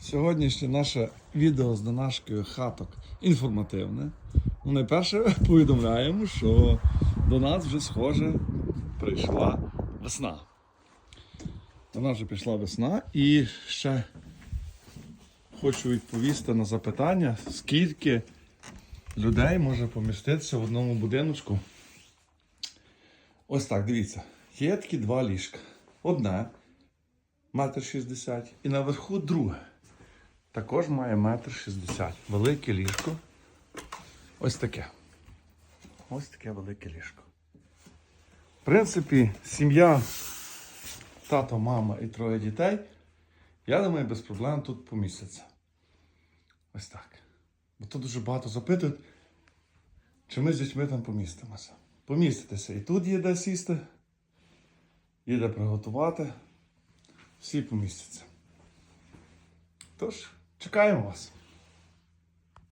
Сьогоднішнє наше відео з Донашкою хаток інформативне. Ну, найперше повідомляємо, що до нас вже схоже прийшла весна. До нас вже прийшла весна і ще хочу відповісти на запитання, скільки людей може поміститися в одному будиночку. Ось так, дивіться. Є такі два ліжка. Одне метр шістдесят і наверху друге. Також має метр шістдесят. Велике ліжко. Ось таке. Ось таке велике ліжко. В принципі, сім'я, тато, мама і троє дітей, я думаю, без проблем тут помістяться. Ось так. Бо тут дуже багато запитують, чи ми з дітьми там помістимося. Поміститися. І тут є де сісти, є де приготувати. Всі помістяться. Тож, чекаємо вас.